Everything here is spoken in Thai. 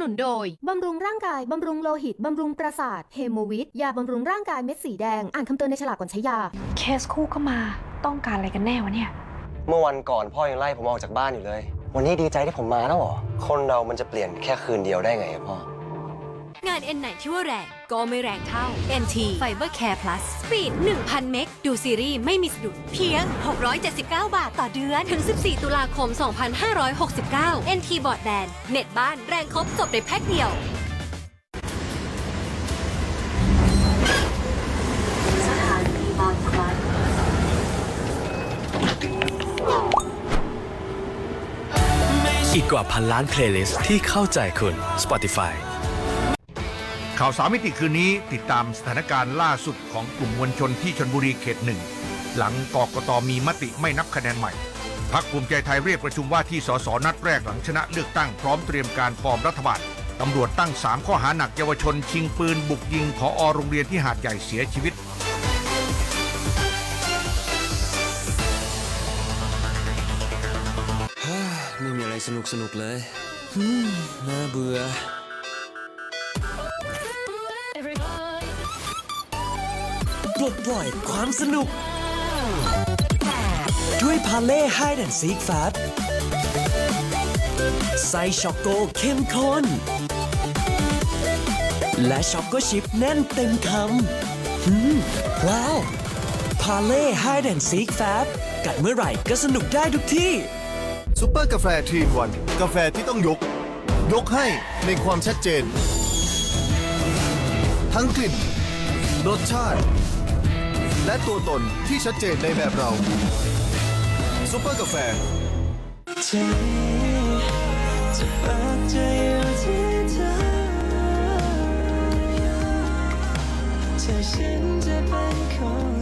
นุนโดย บำรุงร่างกาย บำรุงโลหิต บำรุงประสาทเฮโมวิตยาบำรุงร่างกายเม็ดสีแดง อ่านคำเตือนในฉลากก่อนใช้ยา เคสคู่ก็มาต้องการอะไรกันแน่วะเนี่ย เมื่อวันก่อนพ่อยังไล่ผมออกจากบ้านอยู่เลย วันนี้ดีใจที่ผมมาแล้วเหรอ คนเรามันจะเปลี่ยนแค่คืนเดียวได้ไงอะพ่อ งาน N ไหนที่ว่าแรง ก็ไม่แรงเท่า NT Fiber Care Plus Speed 1,000 เมกดูซีรีส์ไม่มีสะดุดเพียง 679 บาทต่อเดือน ถึง 14 ตุลาคม 2569 NT บอร์ดแบนเน็ตบ้านแรงครบจบในแพ็คเดียวอีกกว่าพันล้านเพลย์ลิสต์ที่เข้าใจคุณ Spotify ข่าวสามมิติคืนนี้ติดตามสถานการณ์ล่าสุดของกลุ่มมวลชนที่ชนบุรีเขตหนึ่ง หลังกกตมีมติไม่นับคะแนนใหม่พักภูมิใจไทยเรียกประชุมว่าที่สสนัดแรกหลังชนะเลือกตั้งพร้อมเตรียมการฟอร์มรัฐบาลตำรวจตั้ง 3 ข้อหาหนักเยาวชน ชิงปืนบุกยิงผออโรงเรียนที่หาดใหญ่เสียชีวิต ไม่มีอะไรสนุกสนุกเลยน่าเบื่อ ปลดปล่อยความสนุก ด้วยพาเล่ไฮแอนซีกแฟบไซช็อกโกเข้มข้นและช็อกโกชิปแน่นเต็มคำฮึมว้าว พาเล่ไฮแอนซีกแฟบกัดเมื่อไหร่ก็สนุกได้ทุกที่ซูเปอร์กาแฟทรีนวัน กาแฟที่ต้องยก ยกให้ในความชัดเจน ทั้งกลิ่น รสชาติ และตัวตนที่ชัดเจนในแบบเราซุปเปอร์กาแฟจะเปิดใจอยู่ที่เธอเธอฉัน